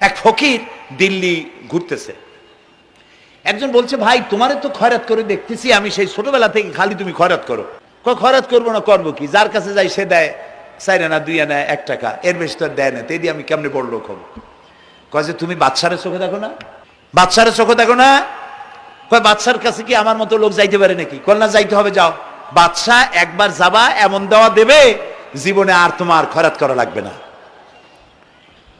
এক ফকির দিল্লি ঘুরতেছে। একজন বলছে, ভাই, তোমারে তো খয়রাত করে দেখতেছি, আমি সেই ছোটবেলা থেকে খালি তুমি খয়রাত করো। খয়রাত করব না, করব কি? যার কাছে যাই সে দেয়, চাই না দুই আনা, এক টাকা। এর বেশি তো দেয় না তেদি আমি কেমনে বড় লোক হব? কয় যে, তুমি বাচ্চারে চোখে দেখো না? বাচ্চারে চোখে দেখো না? কয় বাচ্চার কাছে কি আমার মতো লোক যাইতে পারে নাকি? কল না, যাইতে হবে, যাও। বাচ্চা একবার যাবা, এমন দেওয়া দেবে, জীবনে আর তোমার খরাত করা লাগবে না।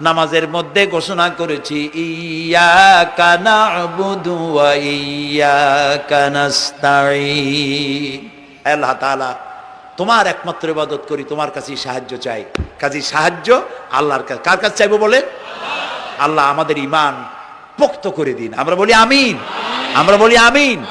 নামাজের মধ্যে ঘোষণা করেছি ইয়া কানা তোমার একমাত্র ইবাদত করি, তোমার কাছেই সাহায্য চাই। কাজে সাহায্য আল্লাহর কাছে। কার কাছে চাইব বলে আল্লাহ আমাদের ইমান পোক্ত করে দিন। আমরা বলি আমিন। আমরা বলি আমিন।